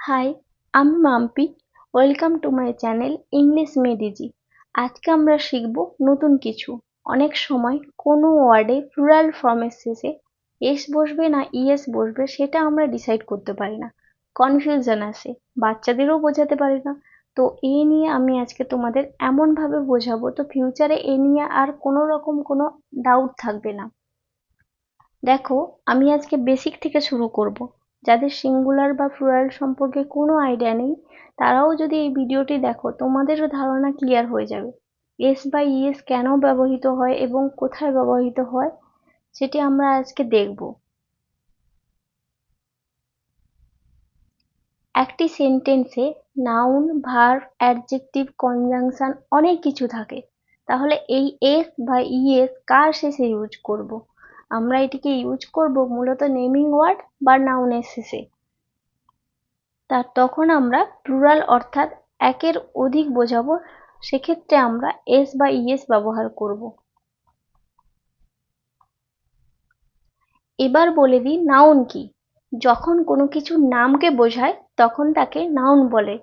High আমি Mampi. Welcome to my channel English made easy আজকে আমরা শিখব নতুন কিছু। অনেক সময় কোনো ওয়ার্ডে প্লুরাল ফর্মের শেষে এস বসবে না ইএস বসবে, সেটা আমরা ডিসাইড করতে পারি না। কনফিউশন আসে, বাচ্চাদেরও বোঝাতে পারি না। তো এ নিয়ে আমি আজকে তোমাদের এমনভাবে বোঝাবো, তো ফিউচারে এ নিয়ে আর কোনো রকম কোনো ডাউট থাকবে না। দেখো, আমি আজকে বেসিক থেকে শুরু করব। যাদের সিঙ্গুলার বা প্লুরাল সম্পর্কে কোনো আইডিয়া নেই, তারাও যদি এই ভিডিওটি দেখো, তোমাদেরও ধারণা ক্লিয়ার হয়ে যাবে। এস বা ইএস কেন ব্যবহৃত হয় এবং কোথায় ব্যবহৃত হয়, সেটি আমরা আজকে দেখব। একটি সেন্টেন্সে নাউন ভার্ব অ্যাডজেক্টিভ কনজাংশন অনেক কিছু থাকে। তাহলে এই এস বা ইএস কার শেষে ইউজ করব? আমরা এটিকে ইউজ করব মূলত নেমিং ওয়ার্ড বা নাউনের শেষে তা তখন আমরা প্লুরাল অর্থাৎ একের অধিক বোঝাবো, সেক্ষেত্রে আমরা এস বা ইএস ব্যবহার করব। এবার বলে দিই নাউন কি। যখন কোনো কিছু নামকে বোঝায়, তখন তাকে নাউন বলে।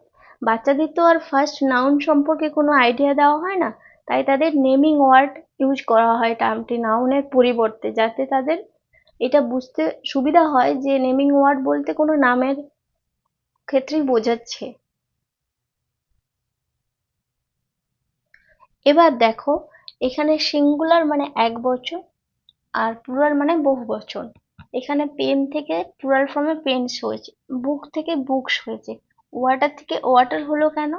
বাচ্চাদের তো আর ফার্স্ট নাউন সম্পর্কে কোনো আইডিয়া দেওয়া হয় না। তাই তাদের নেমিং ওয়ার্ড ইউজ করা হয় টার্মটি নাউনের পরিবর্তে, যাতে তাদের এটা বুঝতে সুবিধা হয় যে নেমিং ওয়ার্ড বলতে কোনো নামের ক্ষেত্রেই বোঝাচ্ছে। এবার দেখো, এখানে সিঙ্গুলার মানে এক বচন আর প্লুরাল মানে বহু বচন। এখানে পেন থেকে প্লুরাল ফর্মে পেন্স হয়েছে বুক থেকে বুকস হয়েছে। ওয়াটার থেকে ওয়াটার হলো কেন?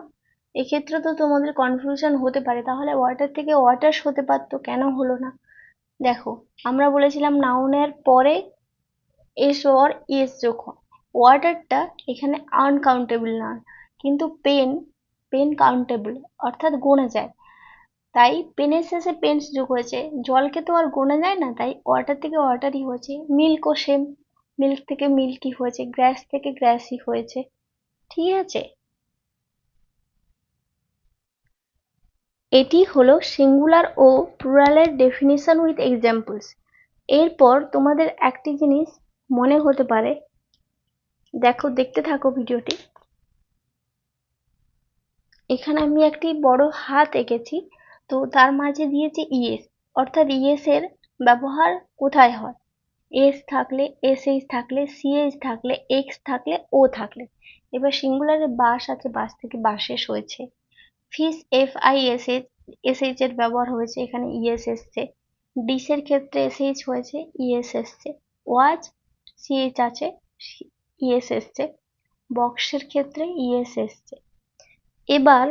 এক্ষেত্রে তো তোমাদের কনফিউশন হতে পারে। তাহলে ওয়াটার থেকে ওয়াটার্স হতে পারতো, কেন হলো না? দেখো, আমরা বলেছিলাম নাউনের পরে এস অর ইএস যোগ ওয়াটারটা এখানে আনকাউন্টেবল না, কিন্তু পেন পেন কাউন্টেবল অর্থাৎ গোনা যায়। তাই পেনের শেষে পেন্স যোগ হয়েছে। জলকে তো আর গোনা যায় না, তাই ওয়াটার থেকে ওয়াটারই হয়েছে। মিল্কও সেম মিল্ক থেকে মিল্কই হয়েছে গ্র্যাস থেকে গ্র্যাসই হয়েছে। ঠিক আছে? এটি হলো সিঙ্গুলার ও প্লুরালের ডেফিনিশন উইথ এক্সাম্পলস এরপর তোমাদের একটি জিনিস মনে হতে পারে। দেখো, দেখতে থাকো ভিডিওটি। এখানে আমি একটি বড় হাত এঁকেছি, তো তার মাঝে দিয়েছি ইএস অর্থাৎ ইএস এর ব্যবহার কোথায় হয়? এস থাকলে এস এইচ থাকলে সিএইচ থাকলে এক্স থাকলে ও থাকলে। এবার সিঙ্গুলারে বাস আছে, বাস থেকে বাসেস হয়েছে। Fish F I S H S H এর ব্যবহার হয়েছে এখানে ইএস এসছে ডিসের ক্ষেত্রে এস এইচ হয়েছে ইএস এসছে ওয়াচ সিএইচ আছে ইএস এসছে বক্সের ক্ষেত্রে ইএস এসছে এবার,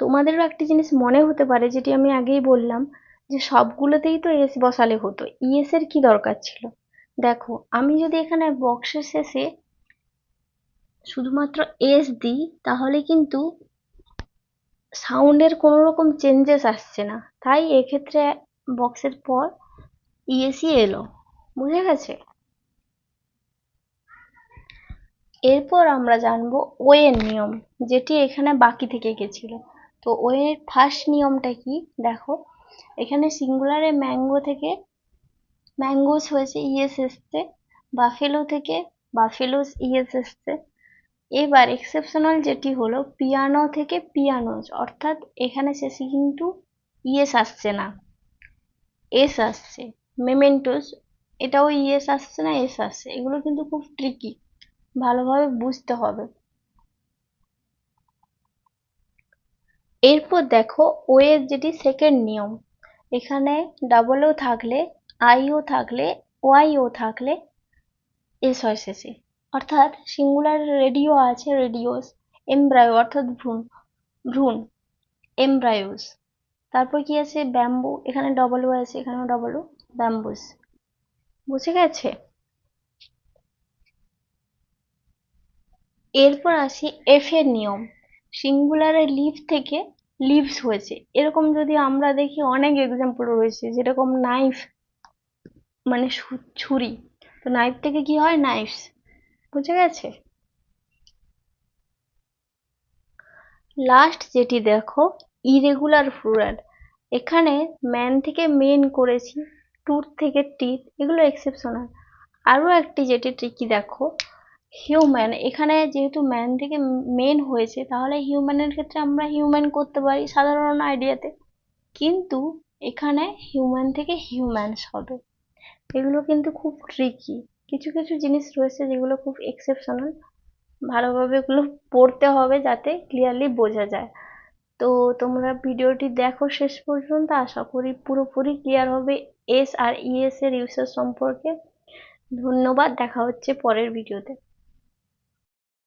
তোমাদেরও একটি জিনিস মনে হতে পারে, যেটি আমি আগেই বললাম, যে সবগুলোতেই তো এস বসালে হতো। ইএস এর কি দরকার ছিল? দেখো, আমি যদি এখানে বক্সের শেষে শুধুমাত্র এস দিই, তাহলে কিন্তু সাউন্ডের কোনো রকম চেঞ্জেস আসছে না। তাই এক্ষেত্রে বক্সের পর ইএসই এলো। বুঝে গেছে? এরপর আমরা জানব ওয়ের নিয়ম, যেটি এখানে বাকি থেকে গেছিল। তো ওয়ের ফার্স্ট নিয়মটা কি? দেখো, এখানে সিঙ্গুলারে ম্যাঙ্গো থেকে ম্যাঙ্গোস হয়েছে ইএস এসছে বাফেলো থেকে বাফেলোস ইএস এসছে এবার এক্সেপশনাল যেটি হলো পিয়ানো থেকে পিয়ানোস অর্থাৎ এখানে শেষে কিন্তু ইয়েস আসছে না। এস আসছে মেমেন্টোস এটাও ইয়েস আসছে না এস আসছে। এগুলো কিন্তু খুব ট্রিকি ভালোভাবে বুঝতে হবে। এরপর দেখো ওয়ের যেটি সেকেন্ড নিয়ম, এখানে ডাবল ও থাকলে আইও থাকলে ওয়াইও থাকলে এস হয় শেষে। অর্থাৎ সিঙ্গুলার রেডিও আছে রেডিওস এমব্রায়ো অর্থাৎ ভ্রূণ ভ্রূণ এমব্রায়োস তারপর কি আছে? ব্যাম্বু এখানে ডবল ও আছে, এখানেও ডবল ও ব্যাম্বুস বুঝে গেছে? এরপর আসি এফ এর নিয়ম। সিঙ্গুলারে লিভ থেকে লিভস হয়েছে। এরকম যদি আমরা দেখি, অনেক এক্সাম্পল রয়েছে। যেরকম নাইফ মানে ছুরি। তো নাইফ থেকে কি হয়? নাইফস বুঝে গেছে? লাস্ট যেটি দেখো ইরেগুলার ফ্লুরাল এখানে ম্যান থেকে মেন করেছি টুথ থেকে টিথ এগুলো এক্সেপশনাল আরও একটি যেটি ট্রিকি দেখো হিউম্যান এখানে যেহেতু ম্যান থেকে মেন হয়েছে, তাহলে হিউম্যানের ক্ষেত্রে আমরা হিউম্যান করতে পারি সাধারণ আইডিয়াতে কিন্তু এখানে হিউম্যান থেকে হিউম্যানস হবে। এগুলো কিন্তু খুব ট্রিকি কিছু কিছু জিনিস রয়েছে যেগুলো খুব এক্সেপশনাল ভালোভাবে এগুলো পড়তে হবে যাতে ক্লিয়ারলি বোঝা যায়। তো তোমরা ভিডিওটি দেখো শেষ পর্যন্ত। আশা করি পুরোপুরি ক্লিয়ার হবে এস আর ইএস এর ইউসেজ সম্পর্কে। ধন্যবাদ। দেখা হচ্ছে পরের ভিডিওতে।